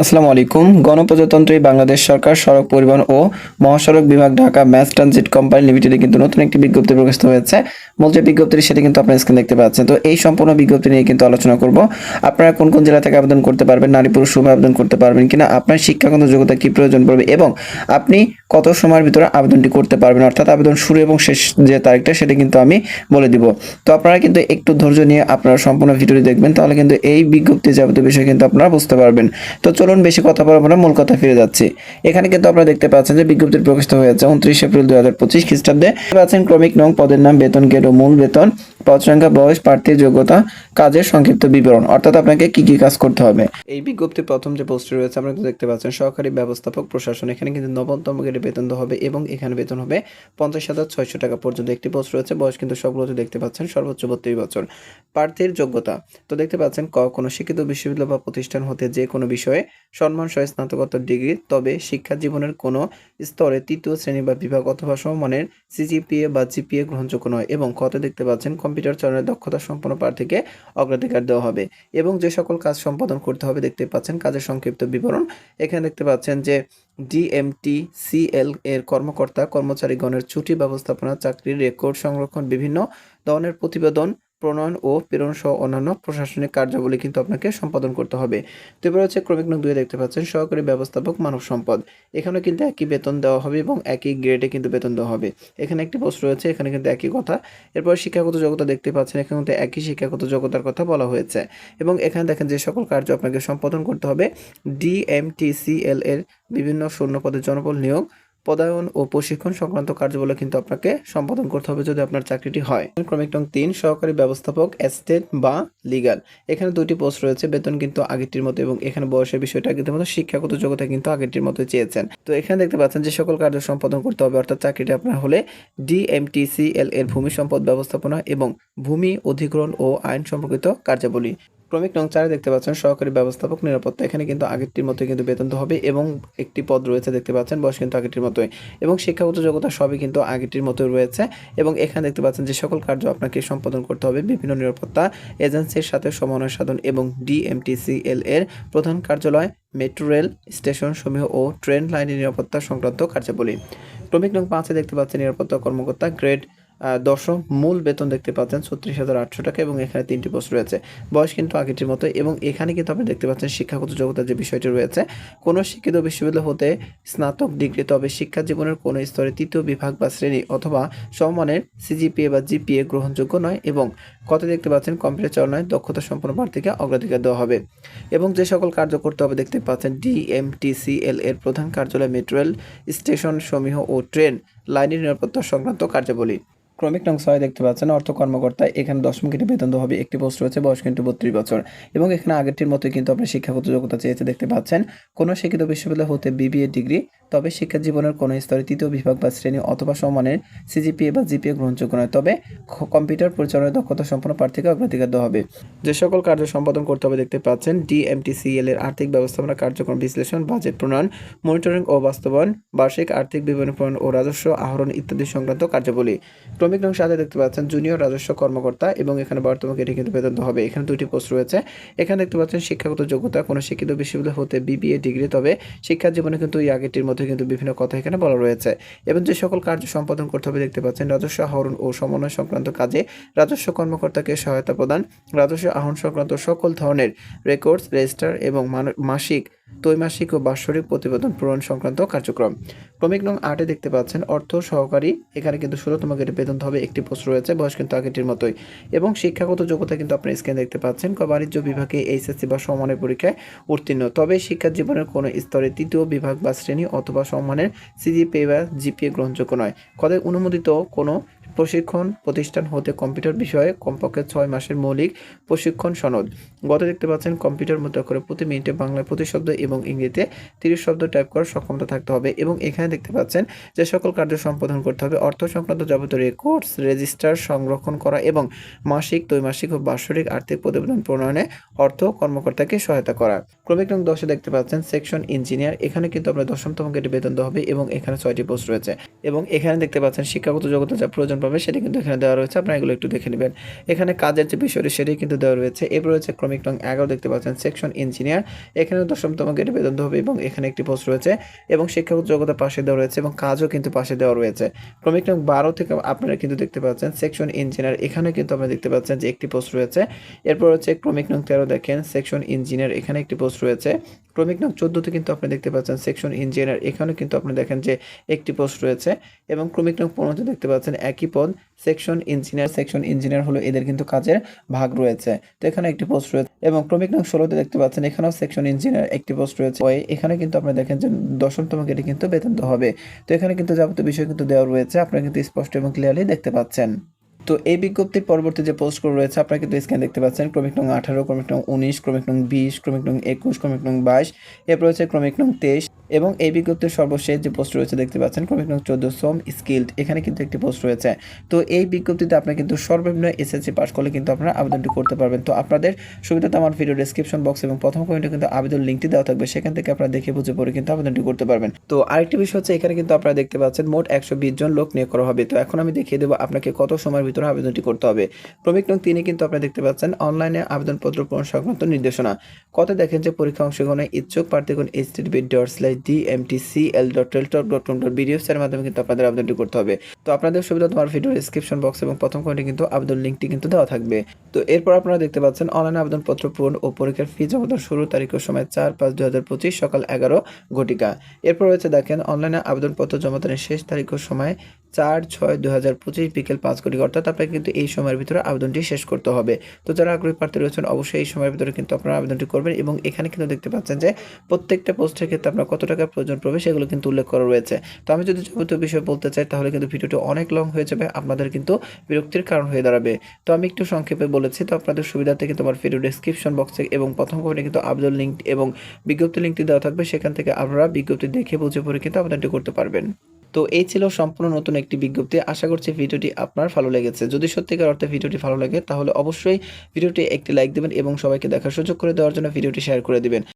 আসসালামু আলাইকুম। গণপ্রজাতন্ত্রী বাংলাদেশ সরকার, সড়ক পরিবহন ও মহাসড়ক বিভাগ ঢাকা ম্যাস ট্রানজিট কোম্পানি লিমিটেডে কিন্তু নতুন একটি বিজ্ঞপ্তি প্রকাশিত হয়েছে। মূল যে বিজ্ঞপ্তিটি সেটা কিন্তু আপনার স্ক্রিন দেখতে পাচ্ছেন। তো এই সম্পূর্ণ বিজ্ঞপ্তি নিয়ে কিন্তু আলোচনা করব। আপনারা কোন কোন জেলা থেকে আবেদন করতে পারবেন, নারী পুরুষ উভয় আবেদন করতে পারবেন কিনা, আপনার শিক্ষাগত যোগ্যতা কি প্রয়োজন পড়বে, এবং আপনি কত সময়ের ভিতরে আবেদনটি করতে পারবেন, অর্থাৎ আবেদন শুরু এবং শেষ যে তারিখটা সেটা কিন্তু আমি বলে দিব। তো আপনারা কিন্তু একটু ধৈর্য নিয়ে আপনারা সম্পূর্ণ ভিডিওটি দেখবেন, তাহলে কিন্তু এই বিজ্ঞপ্তি যাবতীয় বিষয়ে কিন্তু আপনারা বুঝতে পারবেন। তো চলুন বেশি কথা বলব না, মূল কথা ফিরে যাচ্ছি। এখানে কিন্তু আপনারা দেখতে পাচ্ছেন যে বিজ্ঞপ্তি প্রকাশিত হয়েছে, উনত্রিশ এপ্রিল দুই হাজার পঁচিশ খ্রিস্টাব্দে। পাচ্ছেন ক্রমিক নং, পদের নাম, বেতন, গেট ও মূল বেতন। পদ সংখ্যা বয়স, প্রার্থীর যোগ্যতা, কাজের সংক্ষিপ্ত বিবরণ, অর্থাৎ আপনাকে কি কি কাজ করতে হবে। এই বিজ্ঞপ্তির প্রথম যে পোস্টে রয়েছে, আপনারা কিন্তু দেখতে পাচ্ছেন, সহকারী ব্যবস্থাপক, প্রশাসন, এখানে কিন্তু নবমতম গেটে বেতন হবে এবং এখানে বেতন হবে পঞ্চাশ হাজার ছয়শো টাকা পর্যন্ত। একটি পোস্ট রয়েছে, বয়স কিন্তু সবগুলোতে দেখতে পাচ্ছেন, সর্বোচ্চ বত্রিশ বছর। প্রার্থীর যোগ্যতা, তো দেখতে পাচ্ছেন, ক, কোনো শিক্ষিত বিশ্ববিদ্যালয় বা প্রতিষ্ঠান হতে যে কোনো বিষয়ে সম্মান সহ স্নাতকোত্তর ডিগ্রি, তবে শিক্ষা জীবনের কোনো স্তরে তৃতীয় শ্রেণি বা বিভাগ অথবা সমমানের সিজিপিএ বা জিপিএ গ্রহণযোগ্য নয়। এবং কত দেখতে পাচ্ছেন কম্পিউটার চালানোর দক্ষতা সম্পন্ন প্রার্থীকে অগ্রাধিকার দেওয়া হবে এবং যে সকল কাজ সম্পাদন করতে হবে দেখতে পাচ্ছেন, কাজের সংক্ষিপ্ত বিবরণ। এখানে দেখতে পাচ্ছেন যে ডিএমটি সিএল এর কর্মকর্তা, কর্মচারীগণের ছুটি ব্যবস্থাপনা, চাকরির রেকর্ড সংরক্ষণ, বিভিন্ন ধরনের প্রতিবেদন প্রণয়ন ও প্রেরণ সহ অন্যান্য প্রশাসনিক কার্যাবলী কিন্তু আপনাকে সম্পাদন করতে হবে। তো এবার হচ্ছে ক্রমিক নং দুয়ে দেখতে পাচ্ছেন, সহকারী ব্যবস্থাপক মানব সম্পদ। এখানে কিন্তু একই বেতন দেওয়া হবে এবং একই গ্রেডে কিন্তু বেতন দেওয়া হবে। এখানে একটি পোস্ট রয়েছে, এখানে কিন্তু একই কথা। এরপর শিক্ষাগত যোগ্যতা দেখতে পাচ্ছেন, এখানে কিন্তু একই শিক্ষাগত যোগ্যতার কথা বলা হয়েছে। এবং এখানে দেখেন যে সকল কার্য আপনাকে সম্পাদন করতে হবে। ডিএমটিসিএল এর বিভিন্ন শূন্য পদে জনবল নিয়োগ পদায়ন ও প্রশিক্ষণ সংক্রান্ত কার্যবলী কিন্তু আপনাকে সম্পাদন করতে হবে যদি আপনার চাকরিটি হয়। ক্রমিক নং তিন, সহকারী ব্যবস্থাপক এস্টেট বা লিগাল এখানে দুটি পোস্ট রয়েছে, বেতন কিন্তু আগেরটির মতো এবং এখানে বয়সের বিষয়টা আগের মতো, শিক্ষাগত যোগ্যতা কিন্তু আগেরটির মতো চেয়েছেন। তো এখানে দেখতে পাচ্ছেন যে সকল কার্য সম্পাদন করতে হবে, অর্থাৎ চাকরিটি আপনার হলে ডিএমটিসিএল এর ভূমি সম্পদ ব্যবস্থাপনা এবং ভূমি অধিগ্রহণ ও আইন সম্পর্কিত কার্যাবলী। ক্রমিক নং চারে দেখতে পাচ্ছেন সহকারী ব্যবস্থাপক নিরাপত্তা। এখানে কিন্তু আগেরটির মতোই কিন্তু বেতন হবে এবং একটি পদ রয়েছে দেখতে পাচ্ছেন, বয়স কিন্তু আগেরটির মতোই। এবং শিক্ষাগত যোগ্যতা সবই কিন্তু আগেরটির মতোই রয়েছে এবং এখানে দেখতে পাচ্ছেন যে সকল কার্য আপনাকে সম্পাদন করতে হবে। বিভিন্ন নিরাপত্তা এজেন্সির সাথে সমন্বয় সাধন এবং ডিএমটিসিএল এর প্রধান কার্যালয়, মেট্রো রেল স্টেশন সমূহ ও ট্রেন লাইনের নিরাপত্তা সংক্রান্ত কার্যাবলী। ক্রমিক নং পাঁচে দেখতে পাচ্ছেন নিরাপত্তা কর্মকর্তা, গ্রেড দশম মূল বেতন দেখতে পাচ্ছেন ছত্রিশ হাজার আটশো টাকা এবং এখানে তিনটি পোস্ট রয়েছে। বয়স কিন্তু আগেটির মতো এবং এখানে কিন্তু আপনি দেখতে পাচ্ছেন শিক্ষাগত যোগ্যতার যে বিষয়টি রয়েছে, কোনো শিক্ষিত বিশ্ববিদ্যালয় হতে স্নাতক ডিগ্রি, তবে শিক্ষা জীবনের কোনো স্তরে তৃতীয় বিভাগ বা শ্রেণি অথবা সমমানের সিজিপিএ বা জিপিএ গ্রহণযোগ্য নয় এবং কত দেখতে পাচ্ছেন কম্পিউটার চালনায় দক্ষতা সম্পন্ন প্রার্থীকে অগ্রাধিকার দেওয়া হবে। এবং যে সকল কার্য করতে হবে দেখতে পাচ্ছেন ডিএমটিসিএল এর প্রধান কার্যালয়, মেট্রো রেল স্টেশন, সমূহ ও ট্রেন, লাইনের নিরাপত্তা সংক্রান্ত কার্যাবলী। ক্রমিক নং ছয় দেখতে পাচ্ছেন, অর্থ কর্মকর্তা, এখানে দশম কেটে বেতন হবে, একটি পোস্ট রয়েছে, বয়স কিন্তু বত্রিশ বছর। এবং এখানে আগেরটির মতোই কিন্তু আপনি শিক্ষাগত যোগ্যতা চেয়েছে দেখতে পাচ্ছেন, কোনো শিক্ষিত বিশ্ববিদ্যালয় হতে বিবিএ ডিগ্রি, তবে শিক্ষা জীবনের কোনো স্তরে তৃতীয় বিভাগ বা শ্রেণি অথবা সমানের সিজিপিএ বা জিপিএ গ্রহণযোগ্য নয়। তবে কম্পিউটার পরিচালনায় দক্ষতা সম্পন্ন প্রার্থীকে অগ্রাধিকার দেওয়া হবে। যে সকল কার্য সম্পাদন করতে হবে দেখতে পাচ্ছেন ডিএমটিসিএল এর আর্থিক ব্যবস্থাপনা কার্যক্রম বিশ্লেষণ, বাজেট প্রণয়ন, মনিটরিং ও বাস্তবায়ন, বার্ষিক আর্থিক বিবরণী ও রাজস্ব আহরণ ইত্যাদি সংক্রান্ত কার্যাবলী। ক্রমিক নং সাথে দেখতে পাচ্ছেন জুনিয়র রাজস্ব কর্মকর্তা এবং এখানে বর্তমানে এটি কিন্তু বেতন হবে। এখানে দুটি পোস্ট রয়েছে। এখানে দেখতে পাচ্ছেন শিক্ষাগত যোগ্যতা, কোনো শিক্ষিত বিশ্ববিদ্যালয় হতে বিবিএ ডিগ্রি তবে শিক্ষা জীবনে কিন্তু এই আগেরটির মধ্যে কিন্তু বিভিন্ন কথা এখানে বলা রয়েছে। এবং যে সকল কার্য সম্পাদন করতে হবে দেখতে পাচ্ছেন, রাজস্ব আহরণ ও সমন্বয় সংক্রান্ত কাজে রাজস্ব কর্মকর্তাকে সহায়তা প্রদান, রাজস্ব আহরণ সংক্রান্ত সকল ধরনের রেকর্ডস রেজিস্টার এবং মাসিক ত্রৈমাসিক ও বাৎসরিক প্রতিবেদন পূরণ সংক্রান্ত কার্যক্রম। ক্রমিক নং আটে দেখতে পাচ্ছেন, অর্থ সহকারী, এখানে কিন্তু ষোলোতম গেটে বেতন হবে একটি পোস্ট রয়েছে, বয়স কিন্তু আগেটির মতোই। এবং শিক্ষাগত যোগ্যতা কিন্তু আপনার স্ক্রিনে দেখতে পাচ্ছেন বাণিজ্য বিভাগে এইচএসসি বা সমানের পরীক্ষায় উত্তীর্ণ। তবে শিক্ষা জীবনের কোনো স্তরে তৃতীয় বিভাগ বা শ্রেণি অথবা সম্মানের সিজিপিএ বা জিপিএ গ্রহণযোগ্য নয়। কদে অনুমোদিত কোনো প্রশিক্ষণ প্রতিষ্ঠান হতে কম্পিউটার বিষয়ে কমপক্ষে ছয় মাসের মৌলিক প্রশিক্ষণ সনদ। গত দেখতে পাচ্ছেন, কম্পিউটার মধ্যে করে প্রতি মিনিটে বাংলায় প্রতি শব্দ এবং ইংরেজিতে তিরিশ শব্দ টাইপ করার সক্ষমতা থাকতে হবে এবং এখানে দেখতে পাচ্ছেন যে সকল কার্য সম্পাদন করতে হবে। অর্থ সংক্রান্ত যাবতীয় রেকর্ডস রেজিস্টার সংরক্ষণ করা এবং মাসিক, ত্রৈমাসিক ও বাৎসরিক আর্থিক প্রতিবেদন প্রণয়নে অর্থ কর্মকর্তাকে সহায়তা করা। ক্রমিক নং দশে দেখতে পাচ্ছেন সেকশন ইঞ্জিনিয়ার এখানে কিন্তু আপনার দশমতম গেটে বেতন দেওয়া হবে এবং এখানে ছয়টি পোস্ট রয়েছে। এবং এখানে দেখতে পাচ্ছেন শিক্ষাগত যোগ্যতা যা প্রয়োজন প্রয়োজন পাবে, সেটা কিন্তু এখানে দেওয়া রয়েছে। আপনারা এগুলো একটু দেখে নেবেন। এখানে কাজের যে বিষয়টি সেটাই কিন্তু দেওয়া রয়েছে। এরপর রয়েছে ক্রমিক নং এগারো, দেখতে পাচ্ছেন, সেকশন ইঞ্জিনিয়ার। এখানে দশমতম গেটে বেতন হবে এবং এখানে একটি পোস্ট রয়েছে এবং শিক্ষাগত যোগ্যতা পাশে দেওয়া রয়েছে এবং কাজও কিন্তু পাশে দেওয়া রয়েছে। ক্রমিক নং বারো থেকে আপনারা কিন্তু দেখতে পাচ্ছেন, সেকশন ইঞ্জিনিয়ার, এখানে কিন্তু আপনারা দেখতে পাচ্ছেন যে একটি পোস্ট রয়েছে। এরপর হচ্ছে ক্রমিক নং তেরো দেখেন, সেকশন ইঞ্জিনিয়ার, এখানে একটি পোস্ট রয়েছে। ক্রমিক নং চোদ্দোতে কিন্তু আপনি দেখতে পাচ্ছেন সেকশন ইঞ্জিনিয়ার এখানে কিন্তু আপনি দেখেন যে একটি পোস্ট রয়েছে এবং ক্রমিক নং পনেরোতে দেখতে পাচ্ছেন একই পদ। সেকশন ইঞ্জিনিয়ার সেকশন ইঞ্জিনিয়ার হলো এদের কিন্তু কাজের ভাগ রয়েছে। তো এখানে একটি পোস্ট রয়েছে এবং ক্রমিক নং ষোলোতে দেখতে পাচ্ছেন এখানেও সেকশন ইঞ্জিনিয়ার একটি পোস্ট রয়েছে। ওই এখানে কিন্তু আপনি দেখেন যে দশমতম গেটে কিন্তু বেতন হবে। তো এখানে কিন্তু যাবতীয় বিষয় কিন্তু দেওয়া রয়েছে। আপনারা কিন্তু স্পষ্ট এবং ক্লিয়ারলি দেখতে পাচ্ছেন। তো এই বিজ্ঞপ্তির পরবর্তী যে পোস্টগুলো রয়েছে, আপনারা কিন্তু স্ক্যান দেখতে পাচ্ছেন। ক্রমিক নং আঠারো, ক্রমিক নং উনিশ, ক্রমিক নং বিশ, ক্রমিক নং একুশ, ক্রমিক নং বাইশ, এরপর রয়েছে ক্রমিক নং তেইশ। এবং এই বিজ্ঞপ্তির সর্বশেষ যে পোস্ট রয়েছে দেখতে পাচ্ছেন ক্রমিক নং চোদ্দ, সোম স্কিল্ড, এখানে কিন্তু একটি পোস্ট রয়েছে। তো এই বিজ্ঞপ্তিতে আপনি কিন্তু সর্বনিম্ন এসএসসি পাস করলে কিন্তু আপনারা আবেদনটি করতে পারবেন। তো আপনাদের সুবিধাতে আমার ভিডিও ডেসক্রিপশন বক্স এবং প্রথম কমেন্টে কিন্তু আবেদন লিঙ্কটি দেওয়া থাকবে, সেখান থেকে আপনারা দেখে বুঝে পড়ে কিন্তু আবেদনটি করতে পারবেন। তো আরেকটি বিষয় হচ্ছে, এখানে কিন্তু আপনারা দেখতে পাচ্ছেন, মোট একশো বিশ জন লোক নিয়োগ করা হবে। তো এখন আমি দেখিয়ে দেবো আপনাকে কত সময়ের ভিতরে আবেদনটি করতে হবে। ক্রমিক নং তিনি কিন্তু আপনারা দেখতে পাচ্ছেন, অনলাইনে আবেদনপত্র পূরণ সংক্রান্ত নির্দেশনা। কত দেখেন যে পরীক্ষা অংশগ্রহণে ইচ্ছুক প্রার্থীগণ HTD dot slash DMTCL dot Teletalk dot com dot মাধ্যমে কিন্তু আপনাদের আবেদনটি করতে হবে। তো আপনাদের সুবিধা তোমার ভিডিও ডিসক্রিপশন বক্স এবং প্রথম কমেন্টে কিন্তু আবেদন লিঙ্কটি কিন্তু দেওয়া থাকবে। তো এরপর আপনারা দেখতে পাচ্ছেন অনলাইন আবেদনপত্র পূরণ ও পরীক্ষার ফি জমা শুরু তারিখের সময় চার পাঁচ দু হাজার পঁচিশ সকাল এগারো ঘটিকা। এরপর রয়েছে দেখেন অনলাইনে আবেদনপত্র জমাদানের শেষ তারিখের সময় চার ছয় দু হাজার পঁচিশ বিকেল পাঁচ কোটি অর্থাৎ আপনাকে কিন্তু এই সময়ের ভিতরে আবেদনটি শেষ করতে হবে। তো যারা আগ্রহী প্রার্থী রয়েছেন, অবশ্যই এই সময়ের ভিতরে কিন্তু আপনারা আবেদনটি করবেন এবং এখানে কিন্তু দেখতে পাচ্ছেন যে প্রত্যেকটা পোস্টের ক্ষেত্রে আপনার কত টাকার প্রয়োজন পড়বে সেগুলো কিন্তু উল্লেখ করা রয়েছে। তো আমি যদি যাবতীয় বিষয় বলতে চাই, তাহলে কিন্তু ভিডিওটি অনেক লং হয়ে যাবে, আপনাদের কিন্তু বিরক্তির কারণ হয়ে দাঁড়াবে। তো আমি একটু সংক্ষেপে বলেছি, তো আপনাদের সুবিধার্থে কিন্তু আমার ভিডিও ডেসক্রিপশন বক্সে এবং প্রথম কমেন্টে কিন্তু আবেদন লিঙ্ক এবং বিজ্ঞপ্তি লিঙ্কটি দেওয়া থাকবে, সেখান থেকে আপনারা বিজ্ঞপ্তি দেখে বুঝে পড়ে কিন্তু আবেদনটি করতে পারবেন। তো এই ছিল সম্পূর্ণ নতুন একটি বিজ্ঞপ্তি। আশা করছি ভিডিওটি আপনার ভালো লেগেছে। যদি সত্যিকার অর্থে ভিডিওটি ভালো লাগে, তাহলে অবশ্যই ভিডিওটি একটি লাইক দেবেন এবং সবাইকে দেখার সুযোগ করে দেওয়ার জন্য ভিডিওটি শেয়ার করে দিবেন।